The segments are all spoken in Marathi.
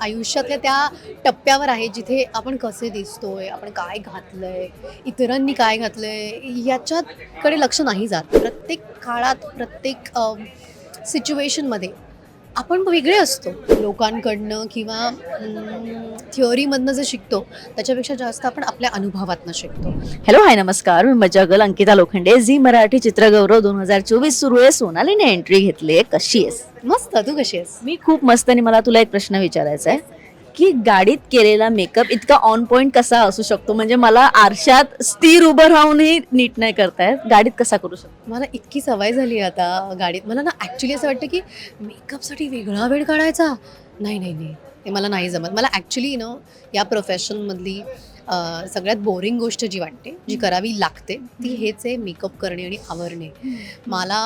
आयुष्यातल्या त्या टप्प्यावर आहे जिथे आपण कसे दिसतोय आपण काय घातलंय इतरांनी काय घातलंय याच्याकडे लक्ष नाही जात. प्रत्येक काळात प्रत्येक सिच्युएशनमध्ये आपण वेगळे असतो. लोकांकडनं किंवा थिअरीमधनं जे शिकतो त्याच्यापेक्षा जास्त आपण आपल्या अनुभवातनं शिकतो. हॅलो हाय नमस्कार. मी मजागल अंकिता लोखंडे. झी मराठी चित्रगौरव दोन हजार चोवीस सुरू आहे. सोनालीने एंट्री घेतली आहे कशी आहेस? मस्त. तू कशी आहेस? मी खूप मस्त आणि मला तुला एक प्रश्न विचारायचा आहे. की गाडीत केलेला मेकअप इतका ऑन पॉइंट कसा असू शकतो? म्हणजे मला आरशात स्थिर उभं राहूनही नीट नाही करतायत गाडीत कसा करू शकतो? मला इतकी सवय झाली आता गाडीत. मला ना ॲक्च्युली असं वाटतं की मेकअपसाठी वेगळा वेळ काढायचा? नाही नाही नाही. ते मला नाही जमत. मला ॲक्च्युली ना या प्रोफेशनमधली सगळ्यात बोरिंग गोष्ट जी वाटते जी करावी लागते ती हेच आहे मेकअप करणे आणि आवरणे. मला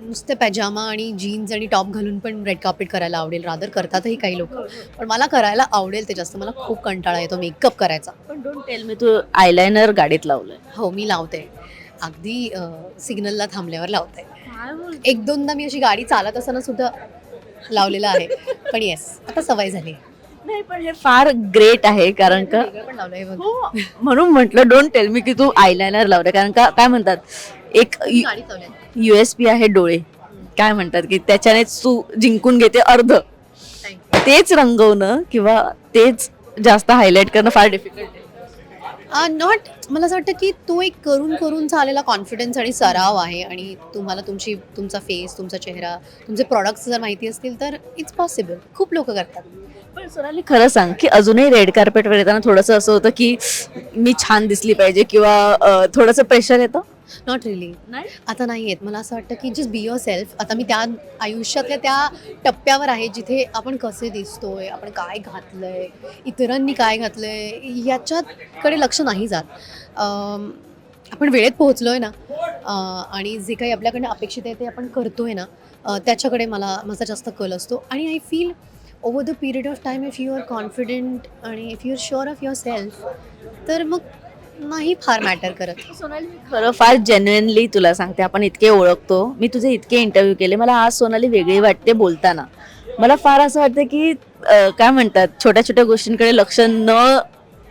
नुसते पॅजामा आणि जीन्स आणि टॉप घालून पण रेड कार्पेट करायला आवडेल. रादर करतातही काही लोक. पण मला करायला आवडेल ते जास्त. मला खूप कंटाळा येतो मेकअप करायचा. पण डोंट टेल मी तू आयलायनर गाडीत लावलंय. हो मी लावते. अगदी सिग्नलला थांबल्यावर लावते. एक दोनदा मी अशी गाडी चालत असताना सुद्धा लावलेलं आहे. पण येस आता सवय झाली. नाही पण हे फार ग्रेट आहे कारण का? लावलंय. हो, म्हणून म्हटलं डोंट टेल मी की तू आयलायनर लावलं कारण का काय म्हणतात? एक यू एस पी आहे डोळे. काय म्हणतात की त्याच्यानेच तू जिंकून घेते अर्ध. तेच रंगवणं किंवा तेच जास्त हायलाईट करणं फार डिफिकल्ट आहे. नॉट मला असं वाटतं की तो एक करून करून चाललेला कॉन्फिडन्स आणि सराव आहे आणि तुम्हाला तुमची तुमचा फेस तुमचा चेहरा तुमचे प्रॉडक्ट्स जर माहिती असतील तर इट्स पॉसिबल खूप लोक करतात. पण सोनाली खरं सांग की अजूनही रेड कार्पेटवर येताना थोडंसं असं होतं की मी छान दिसली पाहिजे किंवा थोडंसं प्रेशर येतं? नॉट रिली नाही? आता नाही येत मला असं वाटतं की जस्ट बी युअर सेल्फ आता मी त्या आयुष्यातल्या त्या टप्प्यावर आहे जिथे आपण कसे दिसतोय आपण काय घातलंय इतरांनी काय घातलंय याच्याकडे लक्ष नाही जात. आपण वेळेत पोहोचलो आहे ना अ, आणि जे काही आपल्याकडनं अपेक्षित आहे ते आपण करतोय ना अ, त्याच्याकडे मला माझा जास्त कल असतो. आणि I feel over the period of time if you are confident आणि if you are sure of yourself तर मग नाही फार मॅटर करत. सोनाली मी खरं फार जेन्युनली तुला सांगते आपण इतके ओळखतो. मी तुझे इतके इंटरव्ह्यू केले. मला आज सोनाली वेगळी वाटते बोलताना. मला फार असं वाटतं की अं, काय म्हणतात छोट्या छोट्या गोष्टींकडे लक्ष न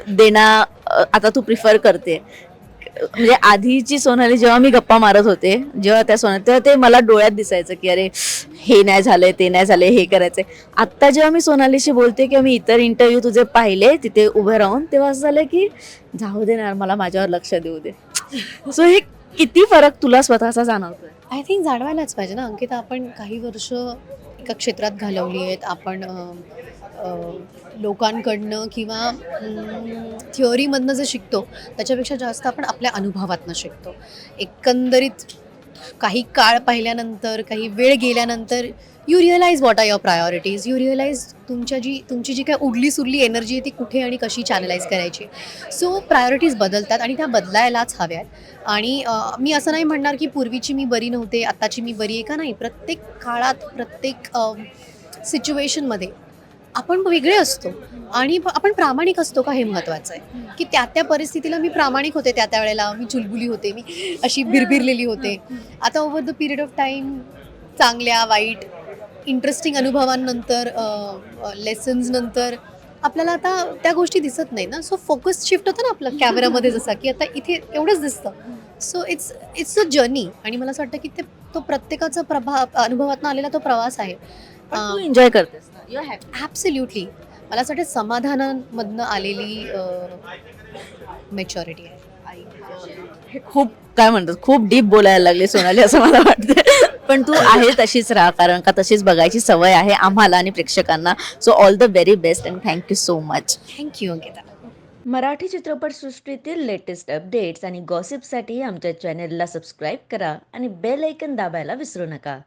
देणं अं, आता तू प्रिफर करते. म्हणजे आधीची सोनाली जेव्हा मी गप्पा मारत होते जेव्हा त्या सोनाली तेव्हा ते मला डोळ्यात दिसायचं की अरे हे नाही झालंय ते नाही झालंय हे करायचंय. आत्ता जेव्हा मी सोनालीशी बोलते किंवा मी इतर इंटरव्ह्यू तुझे पाहिले तिथे उभे राहून तेव्हा असं झालं की जाऊ दे ना मला माझ्यावर लक्ष देऊ दे. सो हे किती फरक तुला स्वतःचा जाणवतोय? आय थिंक जाणवायलाच पाहिजे ना अंकिता आपण काही वर्ष एका क्षेत्रात घालवली आहेत आपण लोकांकडनं किंवा थिअरीमधनं जे शिकतो त्याच्यापेक्षा जास्त आपण आपल्या अनुभवातनं शिकतो. एकंदरीत काही काळ पाहिल्यानंतर काही वेळ गेल्यानंतर you realise what are your priorities you realise तुमच्या जी तुमची जी काय उरली सुरली एनर्जी आहे ती कुठे आणि कशी चॅनलाइज करायची. सो प्रायोरिटीज बदलतात आणि त्या बदलायलाच हव्यात. आणि मी असं नाही म्हणणार की पूर्वीची मी बरी नव्हते आत्ताची मी बरी आहे का नाही. प्रत्येक काळात प्रत्येक सिच्युएशनमध्ये आपण वेगळे असतो. आणि प- आपण प्रामाणिक असतो का हे महत्त्वाचं आहे. की त्या त्या परिस्थितीला मी प्रामाणिक होते त्या त्या वेळेला. मी चुलबुली होते. मी अशी बिरबिरलेली होते. आता over the period of time चांगल्या वाईट इंटरेस्टिंग अनुभवांनंतर लेसन्स नंतर आपल्याला आता त्या गोष्टी दिसत नाही ना. सो फोकस शिफ्ट होतं ना आपलं कॅमेरामध्ये जसा की आता इथे एवढंच दिसतं. So it's it's a journey आणि मला असं वाटतं की ते तो प्रत्येकाचा प्रभा अनुभवातून आलेला तो प्रवास आहे. तू एन्जॉय करतेस ना. यू हॅपी ॲब्सल्युटली मला असं वाटतं समाधानामधनं आलेली मेच्युरिटी आहे. हे खूप काय म्हणतात खूप डीप बोलायला लागले सोनाली असं मला वाटतं पण तू आहे तशीच राहा कारण का तशीच बघायची सवय आहे आम्हाला आणि प्रेक्षकांना. So all the very best and thank you so much thank you Ankita. Marathi चित्रपटसृष्टीतील लेटेस्ट अपडेट्स आणि गॉसिपसाठी आमच्या चॅनेलला सबस्क्राईब करा आणि बेल ऐकन दाबायला विसरू नका.